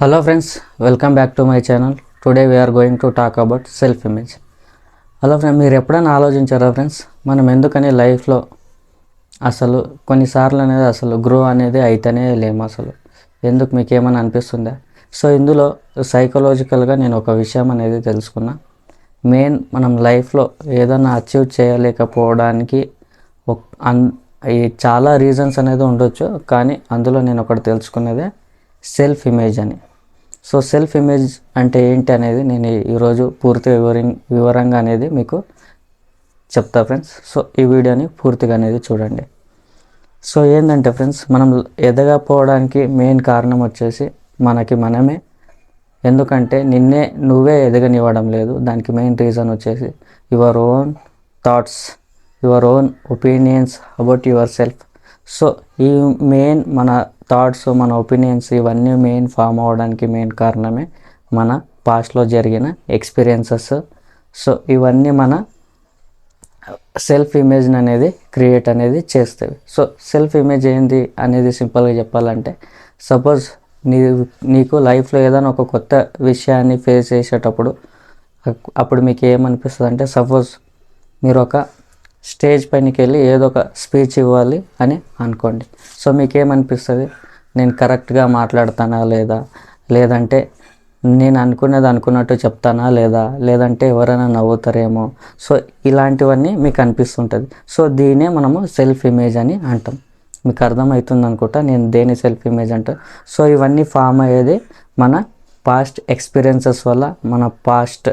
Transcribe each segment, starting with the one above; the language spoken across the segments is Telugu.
Hello friends welcome back to my channel today we are going to talk about self image hello friend మీరు ఎప్పుడైనా ఆలోచించారా ఫ్రెండ్స్ మనం ఎందుకని లైఫ్లో అసలు కొన్నిసార్లు అనేది అసలు గ్రో అనేది అయితేనే లేము అసలు. ఎందుకు మీకు ఏమైనా అనిపిస్తుందా? సో ఇందులో సైకలాజికల్గా నేను ఒక విషయం అనేది తెలుసుకున్నా. మెయిన్ మనం లైఫ్లో ఏదైనా అచీవ్ చేయలేకపోవడానికి అన్ చాలా రీజన్స్ అనేది ఉండొచ్చు. కానీ అందులో నేను ఒకటి తెలుసుకున్నదే సెల్ఫ్ ఇమేజ్ అని. సో సెల్ఫ్ ఇమేజ్ అంటే ఏంటి అనేది నేను ఈరోజు పూర్తి వివరి వివరంగా అనేది మీకు చెప్తా ఫ్రెండ్స్. సో ఈ వీడియోని పూర్తిగా అనేది చూడండి. సో ఏంటంటే ఫ్రెండ్స్ మనం ఎదగపోవడానికి మెయిన్ కారణం వచ్చేసి మనకి మనమే. ఎందుకంటే నిన్నే నువ్వే ఎదగనివ్వడం లేదు. దానికి మెయిన్ రీజన్ వచ్చేసి your own thoughts your own opinions about yourself. So ఈ మెయిన్ మన థాట్స్ మన ఒపీనియన్స్ ఇవన్నీ మెయిన్ ఫామ్ అవ్వడానికి మెయిన్ కారణమే మన పాస్ట్లో జరిగిన ఎక్స్పీరియన్సెస్ సో ఇవన్నీ మన సెల్ఫ్ ఇమేజ్ అనేది క్రియేట్ అనేది చేస్తాయి. సో సెల్ఫ్ ఇమేజ్ ఏంది అనేది సింపుల్గా చెప్పాలంటే సపోజ్ నీ నీకు లైఫ్లో ఏదైనా ఒక కొత్త విషయాన్ని ఫేస్ చేసేటప్పుడు అప్పుడు మీకు ఏమనిపిస్తుంది అంటే సపోజ్ మీరు ఒక స్టేజ్ పైనకి వెళ్ళి ఏదో ఒక స్పీచ్ ఇవ్వాలి అని అనుకోండి. సో మీకేమనిపిస్తుంది? నేను కరెక్ట్గా మాట్లాడతానా లేదా? లేదంటే నేను అనుకున్నది అనుకున్నట్టు చెప్తానా లేదా? లేదంటే ఎవరైనా నవ్వుతారేమో? సో ఇలాంటివన్నీ మీకు అనిపిస్తుంటుంది సో దీనే మనము సెల్ఫ్ ఇమేజ్ అని అంటాం. మీకు అర్థమవుతుంది అనుకుంటా నేను దేని సెల్ఫ్ ఇమేజ్ అంటే? సో ఇవన్నీ ఫామ్ అయ్యేది మన పాస్ట్ ఎక్స్పీరియన్సెస్ వల్ల మన పాస్ట్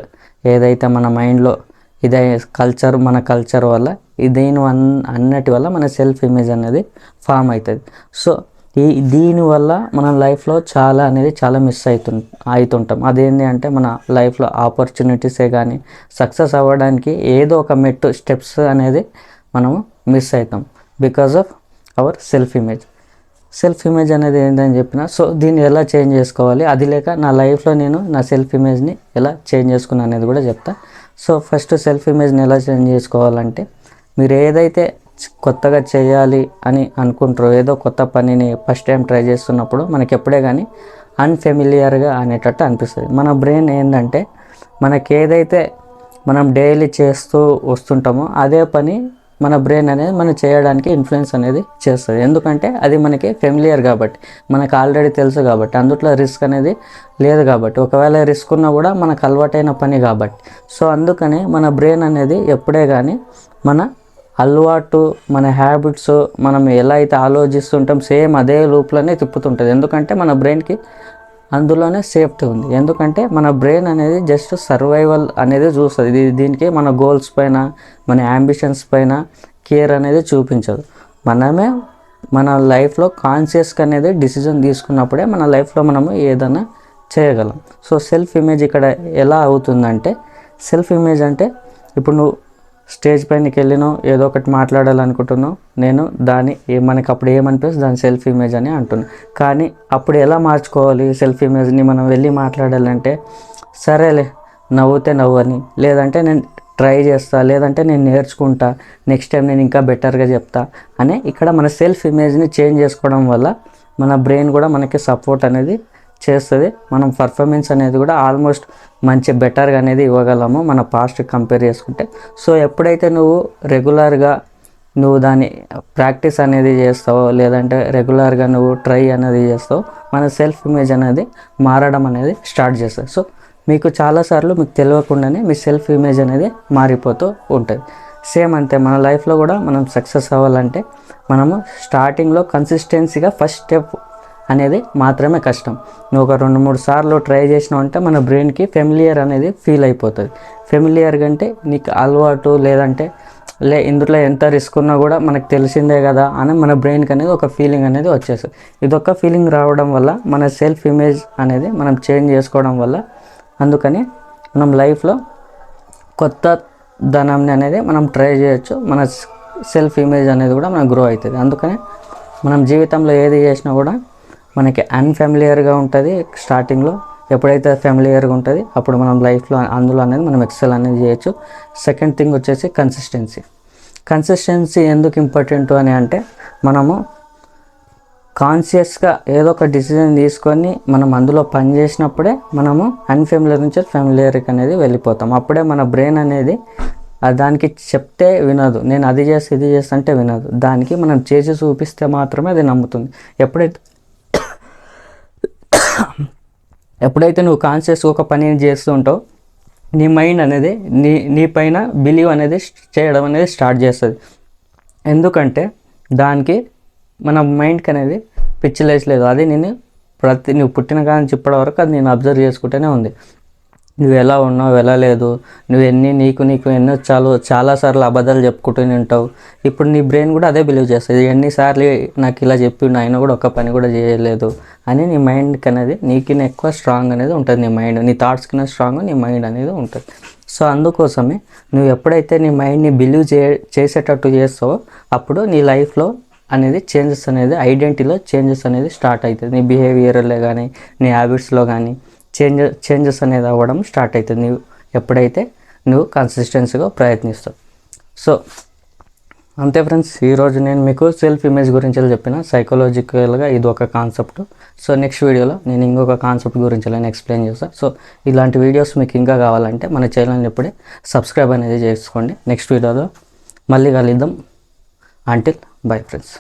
ఏదైతే మన మైండ్లో ఇదే కల్చర్ మన కల్చర్ వల్ల దీని వన్ అన్నటి వల్ల మన సెల్ఫ్ ఇమేజ్ అనేది ఫామ్ అవుతుంది. సో ఈ దీనివల్ల మన లైఫ్లో చాలా అనేది చాలా మిస్ అవుతు అవుతుంటాం అదేంటి అంటే మన లైఫ్లో ఆపర్చునిటీసే కానీ సక్సెస్ అవ్వడానికి ఏదో ఒక మెట్టు స్టెప్స్ అనేది మనము మిస్ అవుతాం because of our self image. Self image అనేది ఏంటని చెప్పిన సో దీన్ని ఎలా చేంజ్ చేసుకోవాలి? అది లేక నా లైఫ్లో నేను నా సెల్ఫ్ ఇమేజ్ని ఎలా చేంజ్ చేసుకున్నాను అనేది కూడా చెప్తా. సో ఫస్ట్ సెల్ఫ్ ఇమేజ్ని ఎలా చేంజ్ చేసుకోవాలంటే మీరు ఏదైతే కొత్తగా చేయాలి అని అనుకుంటారో ఏదో కొత్త పనిని ఫస్ట్ టైం ట్రై చేస్తున్నప్పుడు మనకి ఎప్పుడే కానీ అన్ఫెమిలియర్గా అనేటట్టు అనిపిస్తుంది. మన బ్రెయిన్ ఏంటంటే మనకి ఏదైతే మనం డైలీ చేస్తూ వస్తుంటామో అదే పని మన బ్రెయిన్ అనేది మనం చేయడానికి ఇన్ఫ్లుయెన్స్ అనేది చేస్తుంది. ఎందుకంటే అది మనకి ఫెమిలియర్ కాబట్టి మనకు ఆల్రెడీ తెలుసు కాబట్టి అందుట్లో రిస్క్ అనేది లేదు కాబట్టి. ఒకవేళ రిస్క్ ఉన్నా కూడా మనకు అలవాటైన పని కాబట్టి. సో అందుకని మన బ్రెయిన్ అనేది ఎప్పుడే కానీ మన అలవాటు మన హ్యాబిట్స్ మనం ఎలా అయితే ఆలోచిస్తుంటాం సేమ్ అదే లూప్లోనే తిప్పుతుంటుంది. ఎందుకంటే మన బ్రెయిన్కి అందులోనే సేఫ్టీ ఉంది. ఎందుకంటే మన బ్రెయిన్ అనేది జస్ట్ సర్వైవల్ అనేది చూస్తుంది. ఇది దీనికి మన గోల్స్ పైన మన అంబిషన్స్ పైన కేర్ అనేది చూపించదు. మనమే మన లైఫ్లో కాన్షియస్గా అనేది డిసిజన్ తీసుకున్నప్పుడే మన లైఫ్లో మనము ఏదైనా చేయగలం. సో సెల్ఫ్ ఇమేజ్ ఇక్కడ ఎలా అవుతుందంటే సెల్ఫ్ ఇమేజ్ అంటే ఇప్పుడు నువ్వు స్టేజ్ పైనకి వెళ్ళినావు ఏదో ఒకటి మాట్లాడాలనుకుంటున్నాను నేను దాన్ని ఏ- మనకి అప్పుడు ఏమనిపిస్తుంది దాని సెల్ఫ్ ఇమేజ్ అని అంటున్నాను కానీ అప్పుడు ఎలా మార్చుకోవాలి సెల్ఫ్ ఇమేజ్ని మనం వెళ్ళి మాట్లాడాలంటే సరేలే నవ్వుతే నవ్వని లేదంటే నేను ట్రై చేస్తా లేదంటే నేను నేర్చుకుంటా నెక్స్ట్ టైం నేను ఇంకా బెటర్గా చెప్తా అని ఇక్కడ మన సెల్ఫ్ ఇమేజ్ని చేంజ్ చేసుకోవడం వల్ల మన బ్రెయిన్ కూడా మనకి సపోర్ట్ అనేది చేస్తుంది. మనం పర్ఫార్మెన్స్ అనేది కూడా ఆల్మోస్ట్ మంచి బెటర్గా అనేది ఇవ్వగలము మన పాస్ట్ కంపేర్ చేసుకుంటే. సో ఎప్పుడైతే నువ్వు రెగ్యులర్గా నువ్వు దాని ప్రాక్టీస్ అనేది చేస్తావో లేదంటే రెగ్యులర్గా నువ్వు ట్రై అనేది చేస్తావో మన సెల్ఫ్ ఇమేజ్ అనేది మారడం అనేది స్టార్ట్ చేస్తుంది. సో మీకు చాలాసార్లు మీకు తెలియకుండానే మీ సెల్ఫ్ ఇమేజ్ అనేది మారిపోతూ ఉంటుంది. సేమ్ అంతే మన లైఫ్లో కూడా మనం సక్సెస్ అవ్వాలంటే మనము స్టార్టింగ్లో కన్సిస్టెన్సీగా ఫస్ట్ స్టెప్ అనేది మాత్రమే కష్టం. నువ్వు ఒక రెండు మూడు సార్లు ట్రై చేసినావు అంటే మన బ్రెయిన్కి ఫెమిలియర్ అనేది ఫీల్ అయిపోతుంది. ఫెమిలియర్ అంటే నీకు అలవాటు లేదంటే లే ఇందులో ఎంత రిస్క్ ఉన్నా కూడా మనకు తెలిసిందే కదా అని మన బ్రెయిన్కి అనేది ఒక ఫీలింగ్ అనేది వచ్చేస్తుంది. ఇదొక ఫీలింగ్ రావడం వల్ల మన సెల్ఫ్ ఇమేజ్ అనేది మనం చేంజ్ చేసుకోవడం వల్ల అందుకని మనం లైఫ్లో కొత్త ధనాన్ని అనేది మనం ట్రై చేయొచ్చు. మన సెల్ఫ్ ఇమేజ్ అనేది కూడా మనకు గ్రో అవుతుంది. అందుకనే మనం జీవితంలో ఏది చేసినా కూడా మనకి అన్ఫెమిలియర్గా ఉంటుంది స్టార్టింగ్లో ఎప్పుడైతే ఫెమిలియర్గా ఉంటుంది అప్పుడు మనం లైఫ్లో అందులో అనేది మనం ఎక్సెల్ అనేది చేయొచ్చు. సెకండ్ థింగ్ వచ్చేసి కన్సిస్టెన్సీ కన్సిస్టెన్సీ ఎందుకు ఇంపార్టెంట్ అని అంటే మనము కాన్షియస్గా ఏదో ఒక డిసిజన్ తీసుకొని మనం అందులో పని చేసినప్పుడే మనము అన్ఫెమిలియర్ నుంచి ఫెమిలియర్కి అనేది వెళ్ళిపోతాం. అప్పుడే మన బ్రెయిన్ అనేది దానికి చెప్తే వినదు. నేను అది చేసి ఇది చేస్తా అంటే వినదు. దానికి మనం చేసి చూపిస్తే మాత్రమే అది నమ్ముతుంది. ఎప్పుడైతే ఎప్పుడైతే నువ్వు కాన్షియస్గా ఒక పని చేస్తూ ఉంటావు నీ మైండ్ అనేది నీ నీ పైన బిలీవ్ అనేది చేయడం అనేది స్టార్ట్ చేస్తుంది. ఎందుకంటే దానికి మన మైండ్కి అనేది పిచ్చిలేసలేదు అది నేను ప్రతి నువ్వు పుట్టిన కానీ చెప్పడం వరకు అది నేను అబ్జర్వ్ చేసుకుంటూనే ఉంది. నువ్వు ఎలా ఉన్నావు ఎలా లేదు నువ్వు ఎన్ని నీకు నీకు ఎన్నో చాలా చాలాసార్లు అబద్ధాలు చెప్పుకుంటూనే ఉంటావు ఇప్పుడు నీ బ్రెయిన్ కూడా అదే బిలీవ్ చేస్తుంది. ఎన్నిసార్లు నాకు ఇలా చెప్పి ఆయన కూడా ఒక పని కూడా చేయలేదు అని నీ మైండ్కి అనేది నీకు ఎక్కువ స్ట్రాంగ్ అనేది ఉంటుంది నీ మైండ్. నీ థాట్స్ కింద స్ట్రాంగ్ నీ మైండ్ అనేది ఉంటుంది. సో అందుకోసమే నువ్వు ఎప్పుడైతే నీ మైండ్ని బిలీవ్ చే చేసేటట్టు చేస్తావో అప్పుడు నీ లైఫ్లో అనేది చేంజెస్ అనేది ఐడెంటిటీలో చేంజెస్ అనేది స్టార్ట్ అవుతుంది. నీ బిహేవియర్లో కానీ నీ హ్యాబిట్స్లో కానీ చేంజ్ చేంజెస్ అనేది అవ్వడం స్టార్ట్ అవుతుంది నువ్వు ఎప్పుడైతే నువ్వు కన్సిస్టెన్సీగా ప్రయత్నిస్తావు. సో అంతే ఫ్రెండ్స్ ఈరోజు నేను మీకు సెల్ఫ్ ఇమేజ్ గురించి చెప్పిన సైకలాజికల్గా ఇది ఒక కాన్సెప్ట్ సో నెక్స్ట్ వీడియోలో నేను ఇంకొక కాన్సెప్ట్ గురించి నేను ఎక్స్ప్లెయిన్ చేస్తాను సో ఇలాంటి వీడియోస్ మీకు ఇంకా కావాలంటే మన ఛానల్ని ఇప్పుడే సబ్స్క్రైబ్ అనేది చేసుకోండి. నెక్స్ట్ వీడియోలో మళ్ళీ కలుద్దాం. Until bye friends